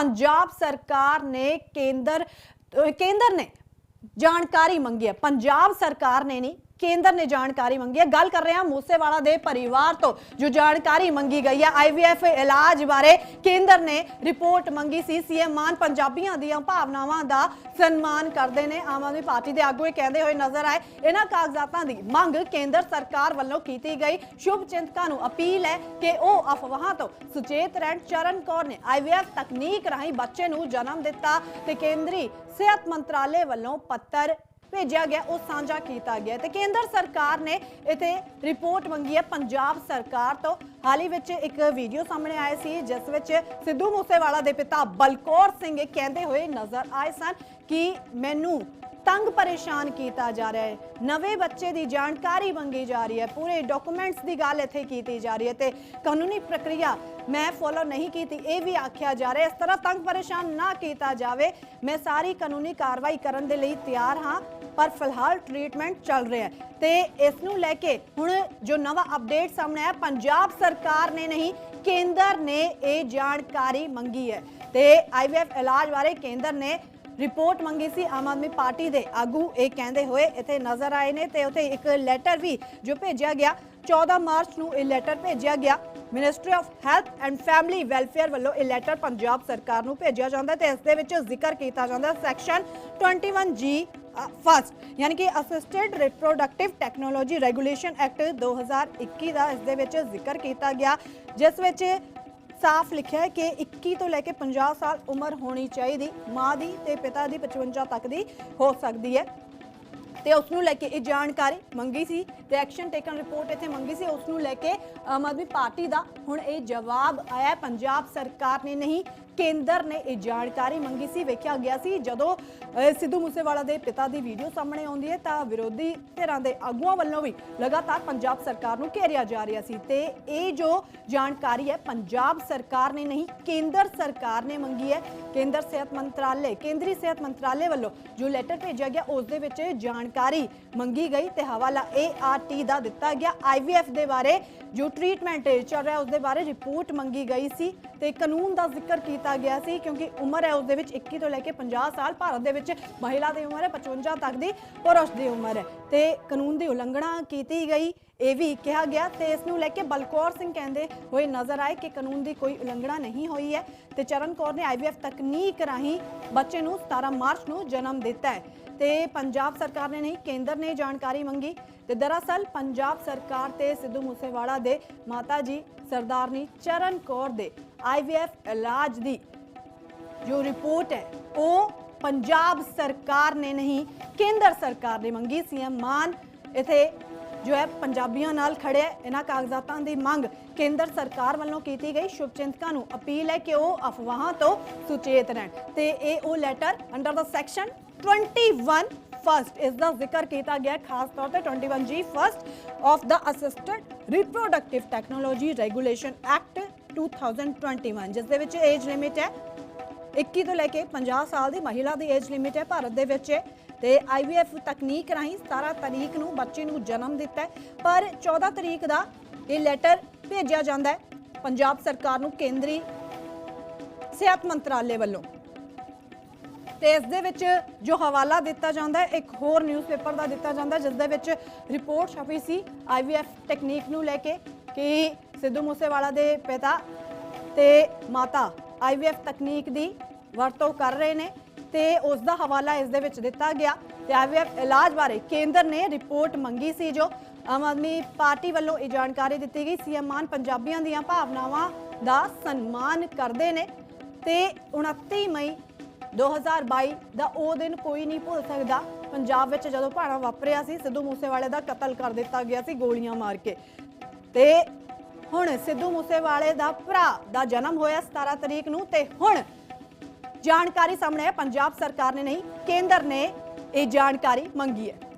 ਪੰਜਾਬ ਸਰਕਾਰ ਨੇ ਕੇਂਦਰ ਕੇਂਦਰ ਨੇ ਜਾਣਕਾਰੀ ਮੰਗੀ ਹੈ। ਪੰਜਾਬ ਸਰਕਾਰ ਨੇ ਨਹੀਂ ਕੇਂਦਰ ਨੇ ਜਾਣਕਾਰੀ ਮੰਗੀ ਹੈ। ਗੱਲ ਕਰ ਰਹੇ ਹਾਂ ਮੂਸੇਵਾਲਾ ਦੇ ਪਰਿਵਾਰ ਤੋਂ, ਜੋ ਜਾਣਕਾਰੀ ਮੰਗੀ ਗਈ ਹੈ। ਆਈਵੀਐਫ ਇਲਾਜ ਬਾਰੇ ਕੇਂਦਰ ਨੇ ਰਿਪੋਰਟ ਮੰਗੀ ਸੀ। ਸੀਐਮ ਮਾਨ ਪੰਜਾਬੀਆਂ ਦੀਆਂ ਭਾਵਨਾਵਾਂ ਦਾ ਸਨਮਾਨ ਕਰਦੇ ਨੇ। ਆਮ ਆਦਮੀ ਪਾਰਟੀ ਦੇ ਆਗੂ ਇਹ ਕਹਿੰਦੇ ਹੋਏ ਨਜ਼ਰ ਆਏ, ਇਹਨਾਂ ਕਾਗਜ਼ਾਤਾਂ ਦੀ ਮੰਗ ਕੇਂਦਰ ਸਰਕਾਰ ਵੱਲੋਂ ਕੀਤੀ ਗਈ। ਸ਼ੁਭ ਚਿੰਤਕਾਂ ਨੂੰ ਅਪੀਲ ਹੈ ਕਿ ਉਹ ਅਫਵਾਹਾਂ ਤੋਂ ਸੁਚੇਤ ਰਹਿਣ। ਚਰਨ ਕੌਰ ਨੇ ਆਈਵੀਐਫ ਤਕਨੀਕ ਰਾਹੀਂ ਬੱਚੇ ਨੂੰ ਜਨਮ ਦਿੱਤਾ ਤੇ ਕੇਂਦਰੀ ਸਿਹਤ ਮੰਤਰਾਲੇ ਵੱਲੋਂ ਪੱਤਰ ਭੇਜਿਆ ਗਿਆ, ਉਹ ਸਾਂਝਾ ਕੀਤਾ ਗਿਆ। ਤੇ ਕੇਂਦਰ ਸਰਕਾਰ ਨੇ ਇਥੇ ਰਿਪੋਰਟ ਮੰਗੀ ਹੈ, ਪੰਜਾਬ ਸਰਕਾਰ ਤੋਂ। ਹਾਲ ਹੀ ਵਿੱਚ ਇੱਕ ਵੀਡੀਓ ਸਾਹਮਣੇ ਆਇਆ ਸੀ, ਜਿਸ ਵਿੱਚ ਸਿੱਧੂ ਮੂਸੇਵਾਲਾ ਦੇ ਪਿਤਾ ਬਲਕੌਰ ਸਿੰਘ ਕਹਿੰਦੇ ਹੋਏ ਨਜ਼ਰ ਆਏ ਸਨ ਕਿ ਮੈਨੂੰ ਤੰਗ ਪਰੇਸ਼ਾਨ ਕੀਤਾ ਜਾ ਰਿਹਾ ਹੈ। ਨਵੇਂ ਬੱਚੇ ਦੀ ਜਾਣਕਾਰੀ ਮੰਗੀ ਜਾ ਰਹੀ ਹੈ। ਪੂਰੇ ਡਾਕੂਮੈਂਟਸ ਦੀ ਗੱਲ ਇੱਥੇ ਕੀਤੀ ਜਾ ਰਹੀ ਹੈ ਤੇ ਕਾਨੂੰਨੀ ਪ੍ਰਕਿਰਿਆ ਮੈਂ ਫੋਲੋ ਨਹੀਂ ਕੀਤੀ, ਇਹ ਵੀ ਆਖਿਆ ਜਾ ਰਿਹਾ ਇਸ ਤਰ੍ਹਾਂ ਤੰਗ ਪਰੇਸ਼ਾਨ ਨਾ ਕੀਤਾ ਜਾਵੇ। ਮੈਂ ਸਾਰੀ ਕਾਨੂੰਨੀ ਕਾਰਵਾਈ ਕਰਨ ਦੇ ਲਈ ਤਿਆਰ ਹਾਂ, ਪਰ ਫਿਲਹਾਲ ਟ੍ਰੀਟਮੈਂਟ ਚੱਲ ਰਿਹਾ ਹੈ। ਤੇ ਇਸ ਨੂੰ ਲੈ ਕੇ ਹੁਣ ਜੋ ਨਵਾਂ ਅਪਡੇਟ ਸਾਹਮਣੇ ਆਇਆ, ਪੰਜਾਬ ਸਰਕਾਰ ਨੇ ਨਹੀਂ, ਕੇਂਦਰ ਨੇ ਇਹ ਜਾਣਕਾਰੀ ਮੰਗੀ ਹੈ। ਤੇ ਆਈਵੀਐਫ ਇਲਾਜ ਬਾਰੇ ਕੇਂਦਰ ਨੇ ਰਿਪੋਰਟ ਮੰਗੀ ਸੀ ਆਮ ਆਦਮੀ ਪਾਰਟੀ ਦੇ ਆਗੂ। ਇਹ ਕਹਿੰਦੇ ਹੋਏ ਇੱਥੇ ਨਜ਼ਰ ਆਏ ਨੇ ਤੇ ਉੱਥੇ ਇੱਕ ਲੈਟਰ ਵੀ ਜੋ ਭੇਜਿਆ ਗਿਆ। 14 ਮਾਰਚ ਨੂੰ ਇਹ ਲੈਟਰ ਭੇਜਿਆ ਗਿਆ। Ministry of health and family welfare ਵੱਲੋਂ ਇਹ ਲੈਟਰ ਪੰਜਾਬ ਸਰਕਾਰ ਨੂੰ ਭੇਜਿਆ ਜਾਂਦਾ ਤੇ ਇਸ ਦੇ ਵਿੱਚ ਜ਼ਿਕਰ ਕੀਤਾ ਜਾਂਦਾ। ਸੈਕਸ਼ਨ 21 ਜੀ ਫਸਟ ਯਾਨੀ ਕਿ assisted reproductive technology regulation act 2021 ਦਾ ਇਸ ਦੇ ਵਿੱਚ ਜ਼ਿਕਰ ਕੀਤਾ ਗਿਆ। ਜਿਸ ਵਿੱਚ ਸਾਫ਼ ਲਿਖਿਆ ਹੈ ਕਿ 21 ਤੋਂ ਲੈ ਕੇ 50 ਸਾਲ ਉਮਰ ਹੋਣੀ ਚਾਹੀਦੀ, ਮਾਂ ਦੀ ਤੇ ਪਿਤਾ ਦੀ 55 ਤੱਕ ਦੀ ਹੋ ਸਕਦੀ ਹੈ। ਤੇ ਉਸ ਨੂੰ ਲੈ ਕੇ ਇਹ ਜਾਣਕਾਰੀ ਮੰਗੀ ਸੀ ਤੇ ਐਕਸ਼ਨ ਟੇਕਨ ਰਿਪੋਰਟ ਇੱਥੇ ਮੰਗੀ ਸੀ। ਉਸ ਨੂੰ ਲੈ ਕੇ ਆਮ ਆਦਮੀ ਪਾਰਟੀ ਦਾ ਹੁਣ ਇਹ ਜਵਾਬ ਆਇਆ। ਪੰਜਾਬ ਸਰਕਾਰ ਨੇ ਨਹੀਂ ਕੇਂਦਰ ਨੇ ਇਹ ਜਾਣਕਾਰੀ ਮੰਗੀ ਸੀ, ਵੇਖਿਆ ਗਿਆ ਸੀ। ਜਦੋਂ ਸਿੱਧੂ ਮੂਸੇਵਾਲਾ ਦੇ ਪਿਤਾ ਦੀ ਵੀਡੀਓ ਸਾਹਮਣੇ ਆਉਂਦੀ ਹੈ, ਤਾਂ ਵਿਰੋਧੀ ਧਿਰਾਂ ਦੇ ਆਗੂਆਂ ਵੱਲੋਂ ਵੀ ਲਗਾਤਾਰ ਪੰਜਾਬ ਸਰਕਾਰ ਨੂੰ ਘੇਰਿਆ ਜਾ ਰਿਹਾ ਸੀ। ਤੇ ਇਹ ਜੋ ਜਾਣਕਾਰੀ ਹੈ, ਪੰਜਾਬ ਸਰਕਾਰ ਨੇ ਨਹੀਂ, ਕੇਂਦਰ ਸਰਕਾਰ ਨੇ ਮੰਗੀ ਹੈ। ਕੇਂਦਰ ਸਿਹਤ ਮੰਤਰਾਲੇ, ਕੇਂਦਰੀ ਸਿਹਤ ਮੰਤਰਾਲੇ ਵੱਲੋਂ ਜੋ ਲੈਟਰ ਭੇਜਿਆ ਗਿਆ, ਉਸ ਦੇ ਵਿੱਚ ਜਾਣਕਾਰੀ ਮੰਗੀ ਗਈ। ਤੇ ਹਵਾਲਾ ART ਦਾ ਦਿੱਤਾ ਗਿਆ। IVF ਦੇ ਬਾਰੇ ਜੋ ਟ੍ਰੀਟਮੈਂਟ ਚੱਲ ਰਿਹਾ, ਉਸ ਦੇ ਬਾਰੇ ਰਿਪੋਰਟ ਮੰਗੀ ਗਈ ਸੀ। ਤੇ ਕਾਨੂੰਨ ਦਾ ਜ਼ਿਕਰ ਕੀਤਾ ਗਿਆ ਸੀ ਕਿਉਂਕਿ ਉਮਰ ਹੈ ਉਸ ਦੇ ਵਿੱਚ 21 ਤੋਂ ਲੈ ਕੇ 50 ਸਾਲ। ਭਾਰਤ ਦੇ ਵਿੱਚ ਮਹਿਲਾ ਦੀ ਉਮਰ ਹੈ 55 ਤੱਕ ਦੀ, ਪੁਰਸ਼ ਦੀ ਉਮਰ ਹੈ। ਤੇ ਕਾਨੂੰਨ ਦੀ ਉਲੰਘਣਾ ਕੀਤੀ ਗਈ, ਇਹ ਵੀ ਕਿਹਾ ਗਿਆ ਤੇ ਇਸ ਨੂੰ ਲੈ ਕੇ ਬਲਕੌਰ ਸਿੰਘ ਕਹਿੰਦੇ ਹੋਏ ਨਜ਼ਰ ਆਏ ਕਿ ਕਾਨੂੰਨ ਦੀ ਕੋਈ ਉਲੰਘਣਾ ਨਹੀਂ ਹੋਈ ਹੈ ਤੇ ਚਰਨ ਕੌਰ ਨੇ ਆਈਵੀਐਫ ਤਕਨੀਕ ਰਾਹੀਂ ਬੱਚੇ ਨੂੰ 17 ਮਾਰਚ ਨੂੰ ਜਨਮ ਦਿੱਤਾ ਹੈ। ਤੇ ਪੰਜਾਬ ਸਰਕਾਰ ਨੇ ਨਹੀਂ, ਕੇਂਦਰ ਨੇ ਜਾਣਕਾਰੀ ਮੰਗੀ ਤੇ ਦਰਅਸਲ ਪੰਜਾਬ ਸਰਕਾਰ ਤੇ ਸਿੱਧੂ ਮੂਸੇਵਾਲਾ ਦੇ ਮਾਤਾ ਜੀ ਸਰਦਾਰਨੀ ਚਰਨ ਕੌਰ ਦੇ ਆਈਵੀਐਫ ਇਲਾਜ ਦੀ ਜੋ ਰਿਪੋਰਟ ਹੈ, ਉਹ ਪੰਜਾਬ ਸਰਕਾਰ ਨੇ ਨਹੀਂ, ਕੇਂਦਰ ਸਰਕਾਰ ਨੇ ਮੰਗੀ। ਸੀਐਮ ਮਾਨ ਇਥੇ ਜੋ ਹੈ, ਪੰਜਾਬੀਆਂ ਨਾਲ ਖੜੇ ਇਹਨਾਂ ਕਾਗਜ਼ਾਤਾਂ ਦੀ ਮੰਗ ਕੇਂਦਰ ਸਰਕਾਰ ਵੱਲੋਂ ਕੀਤੀ ਗਈ। ਸ਼ੁਭਚਿੰਤਕਾਂ ਨੂੰ ਅਪੀਲ ਹੈ ਕਿ ਉਹ ਅਫਵਾਹਾਂ ਤੋਂ ਸੁਚੇਤ ਰਹਿਣ। ਤੇ ਇਹ ਉਹ ਲੈਟਰ ਅੰਡਰ ਦਾ ਸੈਕਸ਼ਨ 21 ਫਸਟ ਇਸ ਦਾ ਜ਼ਿਕਰ ਕੀਤਾ ਗਿਆ। ਖਾਸ ਤੌਰ ਤੇ 21 G first of the assisted reproductive technology regulation act 2021, ਜਿਸ ਦੇ ਵਿੱਚ ਏਜ ਲਿਮਿਟ ਹੈ 21 ਤੋਂ ਲੈ ਕੇ 50 ਸਾਲ ਦੀ ਮਹਿਲਾ ਦੀ ਏਜ ਲਿਮਿਟ ਹੈ ਭਾਰਤ ਦੇ ਵਿੱਚ। ਤੇ ਆਈਵੀਐਫ ਤਕਨੀਕ ਰਾਹੀਂ 17 ਤਰੀਕ ਨੂੰ ਬੱਚੇ ਨੂੰ ਜਨਮ ਦਿੱਤਾ ਪਰ 14 ਤਰੀਕ ਦਾ ਇਹ ਲੈਟਰ ਭੇਜਿਆ ਜਾਂਦਾ ਹੈ ਪੰਜਾਬ ਸਰਕਾਰ ਨੂੰ ਕੇਂਦਰੀ ਸਿਹਤ ਮੰਤਰਾਲੇ ਵੱਲੋਂ। ਤੇ ਇਸ ਦੇ ਵਿੱਚ ਜੋ ਹਵਾਲਾ ਦਿੱਤਾ ਜਾਂਦਾ ਹੈ, ਇੱਕ ਹੋਰ ਨਿਊਜ਼ਪੇਪਰ ਦਾ ਦਿੱਤਾ ਜਾਂਦਾ ਜਿਸ ਦੇ ਵਿੱਚ ਰਿਪੋਰਟ ਛਪੀ ਸੀ ਆਈਵੀਐਫ ਟੈਕਨੀਕ ਨੂੰ ਲੈ ਕੇ। ਕਿ ਸਿੱਧੂ ਮੂਸੇਵਾਲਾ ਦੇ ਪਿਤਾ ਤੇ ਮਾਤਾ ਆਈਵੀਐਫ ਤਕਨੀਕ ਦੀ ਵਰਤੋਂ ਕਰ ਰਹੇ ਨੇ ਤੇ ਉਸ ਦਾ ਹਵਾਲਾ ਇਸ ਦੇ ਵਿੱਚ ਦਿੱਤਾ ਗਿਆ ਤੇ ਆਈਵੀਐਫ ਇਲਾਜ ਬਾਰੇ ਕੇਂਦਰ ਨੇ ਰਿਪੋਰਟ ਮੰਗੀ ਸੀ ਜੋ ਆਮ ਆਦਮੀ ਪਾਰਟੀ ਵੱਲੋਂ ਇਹ ਜਾਣਕਾਰੀ ਦਿੱਤੀ ਗਈ। ਸੀਐਮ ਮਾਨ ਪੰਜਾਬੀਆਂ ਦੀਆਂ ਭਾਵਨਾਵਾਂ ਦਾ ਸਨਮਾਨ ਕਰਦੇ ਨੇ ਤੇ 29 ਮਈ 2022 ਦਾ ਉਹ ਦਿਨ ਕੋਈ ਨਹੀਂ ਭੁੱਲ ਸਕਦਾ। ਪੰਜਾਬ ਵਿੱਚ ਜਦੋਂ ਭਾਣਾ ਵਾਪਰਿਆ ਸੀ, ਸਿੱਧੂ ਮੂਸੇਵਾਲੇ ਦਾ ਕਤਲ ਕਰ ਦਿੱਤਾ ਗਿਆ ਸੀ ਗੋਲੀਆਂ ਮਾਰ ਕੇ। ਤੇ ਹੁਣ ਸਿੱਧੂ ਮੂਸੇਵਾਲੇ ਦਾ ਭਰਾ ਦਾ ਜਨਮ ਹੋਇਆ 17 ਤਰੀਕ ਨੂੰ ਤੇ ਹੁਣ ਜਾਣਕਾਰੀ ਸਾਹਮਣੇ ਹੈ ਪੰਜਾਬ ਸਰਕਾਰ ਨੇ ਨਹੀਂ, ਕੇਂਦਰ ਨੇ ਇਹ ਜਾਣਕਾਰੀ ਮੰਗੀ ਹੈ।